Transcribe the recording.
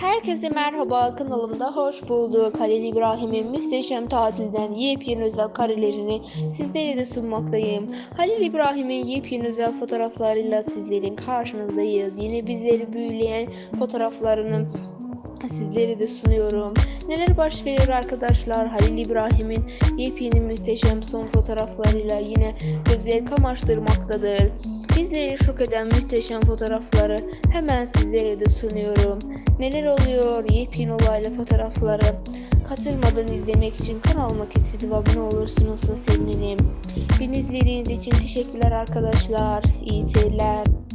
Herkese merhaba kanalımda hoş bulduk. Halil İbrahim'in muhteşem tatilden yepyeni özel karelerini sizlere de sunmaktayım. Halil İbrahim'in yepyeni özel fotoğraflarıyla sizlerin karşınızdayız. Yine bizleri büyüleyen fotoğraflarını sizlere de sunuyorum. Neler baş veriyor arkadaşlar? Halil İbrahim'in yepyeni muhteşem son fotoğraflarıyla yine gözleri kamaştırmaktadır. Bizleri şok eden muhteşem fotoğrafları hemen sizlere de sunuyorum. Neler oluyor? Yepyeni olaylı fotoğrafları katılmadan izlemek için kanalıma kesilip abone olursunuz da sevinirim. Beni izlediğiniz için teşekkürler arkadaşlar. İyi seyirler.